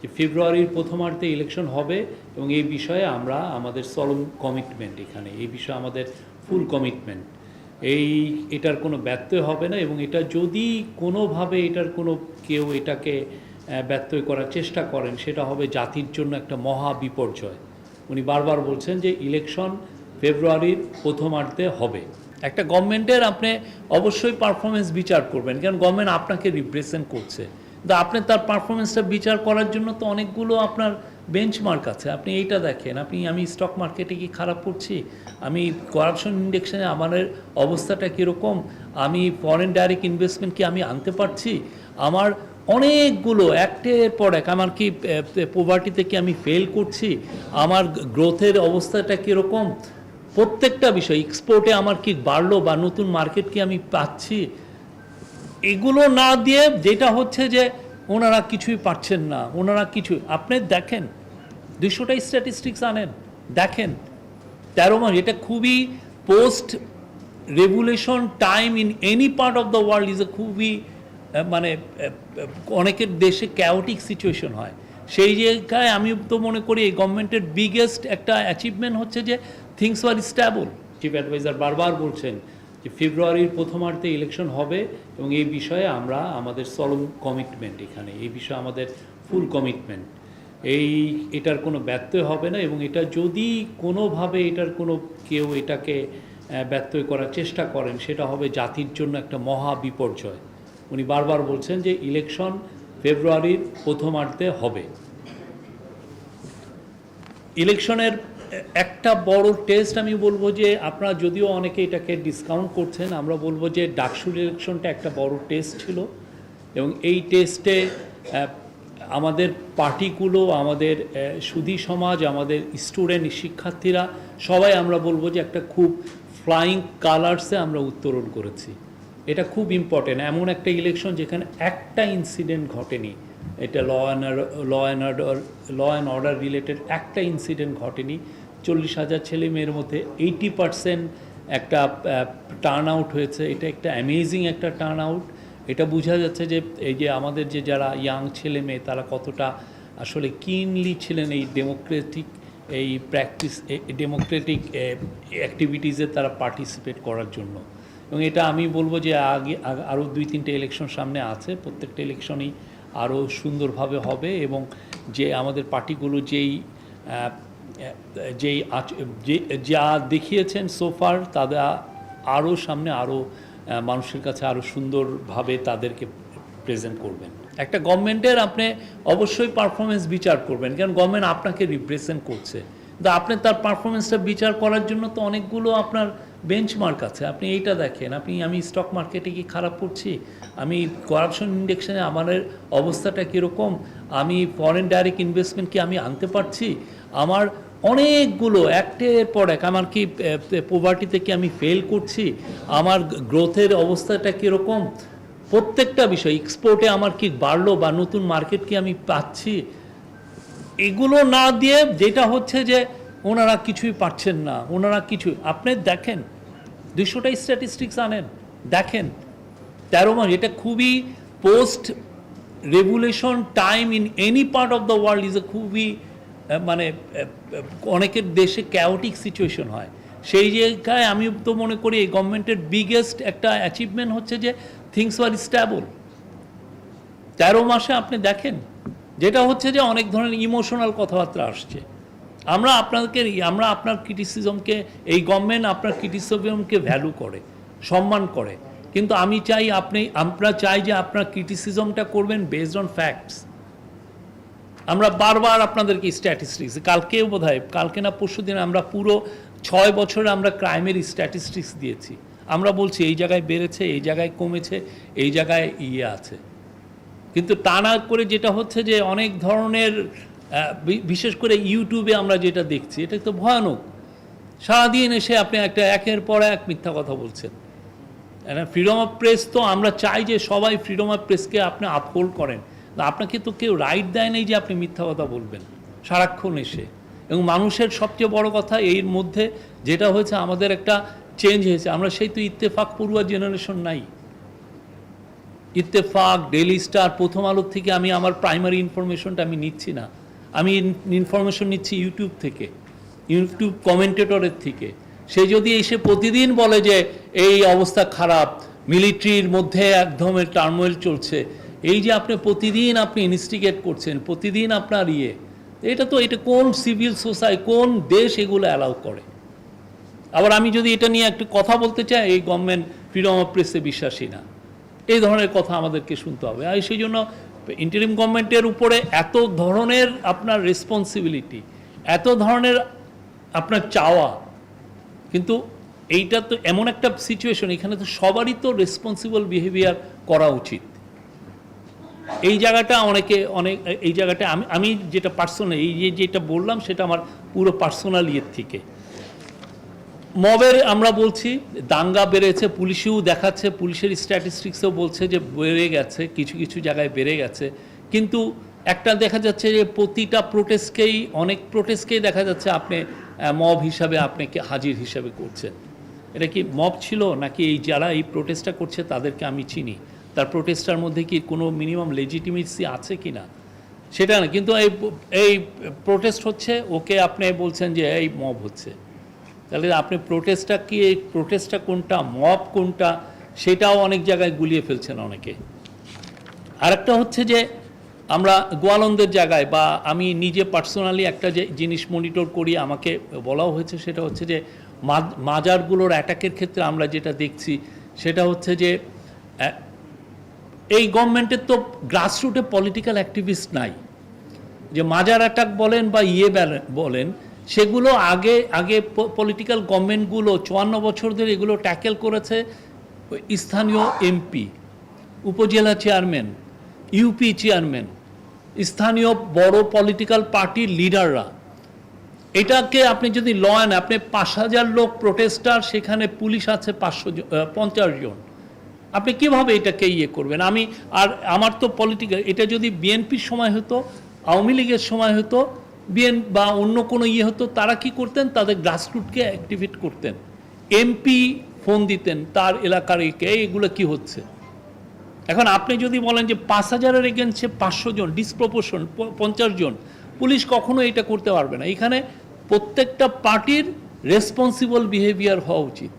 যে ফেব্রুয়ারির প্রথমার্ধে ইলেকশন হবে এবং এই বিষয়ে আমরা আমাদের সলম কমিটমেন্ট এখানে, এই বিষয়ে আমাদের ফুল কমিটমেন্ট এই, এটার কোনো ব্যত্যয় হবে না এবং এটা যদি কোনোভাবে এটার কোনো কেউ এটাকে ব্যত্যয় করার চেষ্টা করেন, সেটা হবে জাতির জন্য একটা মহা বিপর্যয়। উনি বারবার বলছেন যে ইলেকশন ফেব্রুয়ারির প্রথমার্ধে হবে। একটা গভর্নমেন্টের আপনি অবশ্যই পারফরমেন্স বিচার করবেন, কারণ গভর্নমেন্ট আপনাকে রিপ্রেজেন্ট করছে। কিন্তু আপনি তার পারফরমেন্সটা বিচার করার জন্য তো অনেকগুলো আপনার বেঞ্চমার্ক আছে। আপনি এইটা দেখেন, আপনি আমি স্টক মার্কেটে কি খারাপ করছি আমি করাপশন ইন্ডেক্সে আমাদের অবস্থাটা কীরকম? আমি ফরেন ডাইরেক্ট ইনভেস্টমেন্ট কি আমি আনতে পারছি? আমার অনেকগুলো, একটের পর এক, আমার কি পোভার্টিতে কি আমি ফেল করছি? আমার গ্রোথের অবস্থাটা কীরকম? প্রত্যেকটা বিষয় এক্সপোর্টে আমার কি বাড়লো বা নতুন মার্কেট কি আমি পাচ্ছি? এগুলো না দিয়ে যেটা হচ্ছে যে ওনারা কিছুই পারছেন না, ওনারা কিছু, আপনি দেখেন দুশোটা স্ট্যাটিস্টিক্স আনেন, দেখেন, তেরো মাস, এটা খুবই post revolution time in any part of the world is a খুবই মানে অনেকের দেশে ক্যাওটিক সিচুয়েশন হয়। সেই জায়গায় আমি তো মনে করি এই গভর্নমেন্টের বিগেস্ট একটা অ্যাচিভমেন্ট হচ্ছে যে things are stable chief adviser বারবার বলছেন যে ফেব্রুয়ারির প্রথমার্ধে ইলেকশন হবে এবং এই বিষয়ে আমরা আমাদের সলম কমিটমেন্ট এখানে, এই বিষয়ে আমাদের ফুল কমিটমেন্ট এই, এটার কোনো ব্যত্যয় হবে না এবং এটা যদি কোনোভাবে এটার কোনো কেউ এটাকে ব্যত্যয় করার চেষ্টা করেন, সেটা হবে জাতির জন্য একটা মহা বিপর্যয়। উনি বারবার বলছেন যে ইলেকশন ফেব্রুয়ারির প্রথমার্ধে হবে। ইলেকশনের একটা বড় টেস্ট আমি বলব যে আপনারা যদিও অনেকে এটাকে ডিসকাউন্ট করছেন, আমরা বলব যে ডাকসুর ইলেকশনটা একটা বড় টেস্ট ছিল। এবং এই টেস্টে আমাদের পার্টিগুলো, আমাদের সুধী সমাজ, আমাদের স্টুডেন্ট শিক্ষার্থীরা, সবাই আমরা বলব যে একটা খুব ফ্লাইং কালার্সে আমরা উত্তরণ করেছি। এটা খুব ইম্পর্টেন্ট এমন একটা ইলেকশন যেখানে একটা ইনসিডেন্ট ঘটেনি। এটা law and law and order law and order related একটা ইনসিডেন্ট ঘটেনি। চল্লিশ হাজার ছেলে মেয়ের মধ্যে এইটি পার্সেন্ট একটা টার্ন আউট হয়েছে। এটা একটা অ্যামেজিং একটা টার্ন আউট এটা বোঝা যাচ্ছে যে এই যে আমাদের যে যারা ইয়াং ছেলে মেয়ে, তারা কতটা আসলে কিনলি ছিলেন এই ডেমোক্রেটিক এই প্র্যাকটিস ডেমোক্রেটিক অ্যাক্টিভিটিসে তারা পার্টিসিপেট করার জন্য। এবং এটা আমি বলব যে আগে আরও দুই তিনটে ইলেকশন সামনে আছে। প্রত্যেকটা ইলেকশনই আরও সুন্দরভাবে হবে এবং যে আমাদের পার্টিগুলো যেই যেই যে, যা দেখিয়েছেন সোফার তারা আরও সামনে আরও মানুষের কাছে আরও সুন্দরভাবে তাদেরকে প্রেজেন্ট করবেন। একটা গভর্নমেন্টের আপনি অবশ্যই পারফরমেন্স বিচার করবেন, কারণ গভর্নমেন্ট আপনাকে রিপ্রেজেন্ট করছে। কিন্তু আপনি তার পারফরমেন্সটা বিচার করার জন্য তো অনেকগুলো আপনার বেঞ্চমার্ক আছে। আপনি এইটা দেখেন, আপনি আমি স্টক মার্কেটে কি খারাপ করছি আমি করাপশন ইন্ডেক্সে আমাদের অবস্থাটা কীরকম? আমি ফরেন ডাইরেক্ট ইনভেস্টমেন্ট কি আমি আনতে পারছি? আমার অনেকগুলো, একটের পর এক আমার কি পোভার্টিতে কি আমি ফেল করছি? আমার গ্রোথের অবস্থাটা কীরকম? প্রত্যেকটা বিষয় এক্সপোর্টে আমার কি বাড়লো বা নতুন মার্কেট কি আমি পাচ্ছি? এগুলো না দিয়ে যেটা হচ্ছে যে ওনারা কিছুই পারছেন না, ওনারা কিছু আপনি দেখেন দুশোটা স্ট্যাটিস্টিক্স আনেন, দেখেন, তেরো মাস এটা খুবই post revolution time in any part of the world is a খুবই মানে অনেকের দেশে ক্যাওটিক সিচুয়েশন হয়। সেই জায়গায় আমি তো মনে করি এই গভর্নমেন্টের বিগেস্ট একটা অ্যাচিভমেন্ট হচ্ছে যে থিংস আর স্ট্যাবল তেরো মাসে আপনি দেখেন, যেটা হচ্ছে যে অনেক ধরনের ইমোশনাল কথাবার্তা আসছে। আমরা আপনাদেরকে আমরা আপনার ক্রিটিসিজমকে এই গভর্নমেন্ট আপনার ক্রিটিসিজমকে ভ্যালু করে, সম্মান করে। কিন্তু আমি চাই আপনি, আমরা চাই যে আপনার ক্রিটিসিজমটা করবেন বেসড অন ফ্যাক্টস আমরা বারবার আপনাদেরকে স্ট্যাটিস্টিক্স কালকেও বোধ কালকে না পরশু দিন আমরা পুরো ছয় বছরে আমরা ক্রাইমের স্ট্যাটিস্টিক্স দিয়েছি। আমরা বলছি এই জায়গায় বেড়েছে, এই জায়গায় কমেছে, এই জায়গায় ইয়ে আছে। কিন্তু তা না করে যেটা হচ্ছে যে অনেক ধরনের বিশেষ করে ইউটিউবে আমরা যেটা দেখছি, এটা তো ভয়ানক। সারাদিন এসে আপনি একটা একের পর এক মিথ্যা কথা বলছেন। ফ্রিডম অফ প্রেস তো আমরা চাই যে সবাই ফ্রিডম অফ প্রেসকে আপনি আপহোল্ড করেন। আপনাকে তো কেউ রাইট দেয় নাই যে আপনি মিথ্যা কথা বলবেন, সারাক্ষণ এসে। এবং মানুষের সবচেয়ে বড় কথা এর মধ্যে যেটা হয়েছে, আমাদের একটা চেঞ্জ হয়েছে। আমরা সেই তো ইত্তেফাক পড়ুয়া জেনারেশন নাই। ইত্তেফাক ডেলি স্টার প্রথম আলোর থেকে আমি আমার প্রাইমারি ইনফরমেশনটা আমি নিচ্ছি না। আমি ইনফরমেশন নিচ্ছি ইউটিউব থেকে ইউটিউব কমেন্টেটরের থেকে। সে যদি এসে প্রতিদিন বলে যে, এই অবস্থা খারাপ মিলিটারির মধ্যে একদম টার্মোয়েল চলছে। এই যে আপনি প্রতিদিন আপনি ইনস্টিগেট করছেন, প্রতিদিন আপনার ইয়ে এটা তো, এটা কোন সিভিল সোসাইটি কোন দেশ এগুলো অ্যালাউ করে? আবার আমি যদি এটা নিয়ে একটু কথা বলতে চাই, এই গভর্নমেন্ট ফ্রিডম অফ প্রেসে বিশ্বাসী না। এই ধরনের কথা আমাদেরকে শুনতে হবে। আর সেই জন্য ইন্টারিম গভর্নমেন্টের উপরে এত ধরনের আপনার রেসপন্সিবিলিটি এত ধরনের আপনার চাওয়া, কিন্তু এইটা তো এমন একটা সিচুয়েশন এখানে তো সবারই তো রেসপন্সিবল বিহেভিয়ার করা উচিত। এই জায়গাটা অনেকে, অনেক, এই জায়গাটা আমি আমি যেটা পার্সোনাল এই যে, যেটা বললাম, সেটা আমার পুরো পার্সোনাল ইয়ের থেকে। মবের আমরা বলছি, দাঙ্গা বেড়েছে, পুলিশেও দেখাচ্ছে, পুলিশের স্ট্যাটিস্টিক্সও বলছে যে বেড়ে গেছে, কিছু কিছু জায়গায় বেড়ে গেছে। কিন্তু একটা দেখা যাচ্ছে যে প্রতিটা প্রোটেস্টকেই অনেক প্রোটেস্টকেই দেখা যাচ্ছে আপনি মব হিসাবে আপনাকে হাজির হিসাবে করছেন। এটা কি মব ছিল নাকি এই যারা এই প্রোটেস্টটা করছে তাদেরকে আমি চিনি? তার প্রোটেস্টার মধ্যে কি কোনো মিনিমাম লেজিটিমেসি আছে কি না? সেটা না, কিন্তু এই এই প্রোটেস্ট হচ্ছে, ওকে আপনি বলছেন যে এই মব হচ্ছে। তাহলে আপনি প্রোটেস্টটা কি, এই প্রোটেস্টটা কোনটা মব কোনটা, সেটাও অনেক জায়গায় গুলিয়ে ফেলছেন অনেকে। আরেকটা হচ্ছে যে, আমরা গোয়ালন্দের জায়গায় বা আমি নিজে পার্সোনালি একটা যে জিনিস মনিটর করি, আমাকে বলাও হয়েছে, সেটা হচ্ছে যে মাজারগুলোর অ্যাটাকের ক্ষেত্রে আমরা যেটা দেখছি, সেটা হচ্ছে যে এই গভর্নমেন্টের তো গ্রাসরুটে পলিটিক্যাল অ্যাক্টিভিস্ট নাই। যে মাজার অ্যাটাক বলেন বা ইয়ে বেলে- বলেন সেগুলো আগে আগে পলিটিক্যাল গভর্নমেন্টগুলো চুয়ান্ন বছর ধরে এগুলো ট্যাকেল করেছে স্থানীয় এমপি উপজেলা চেয়ারম্যান ইউপি চেয়ারম্যান স্থানীয় বড় পলিটিক্যাল পার্টির লিডাররা এটাকে আপনি যদি ল আপনি পাঁচ হাজার লোক প্রোটেস্টার সেখানে পুলিশ আছে পাঁচশো পঞ্চাশ জন। আপনি কীভাবে এটাকে ইয়ে করবেন? আমি, আর আমার তো পলিটিক্যাল এটা যদি বিএনপির সময় হতো, আওয়ামী লীগের সময় হতো বিএন বা অন্য কোনো ইয়ে হতো, তারা কি করতেন? তাদের গ্রাসরুটকে অ্যাক্টিভেট করতেন। এমপি ফোন দিতেন তার এলাকার একে এগুলো কি হচ্ছে? এখন আপনি যদি বলেন যে পাঁচ হাজারের এগেনস্টে পাঁচশো জন ডিসপ্রপোর্শন পঞ্চাশ জন, পুলিশ কখনো এটা করতে পারবে না। এখানে প্রত্যেকটা পার্টির রেসপন্সিবল বিহেভিয়ার হওয়া উচিত।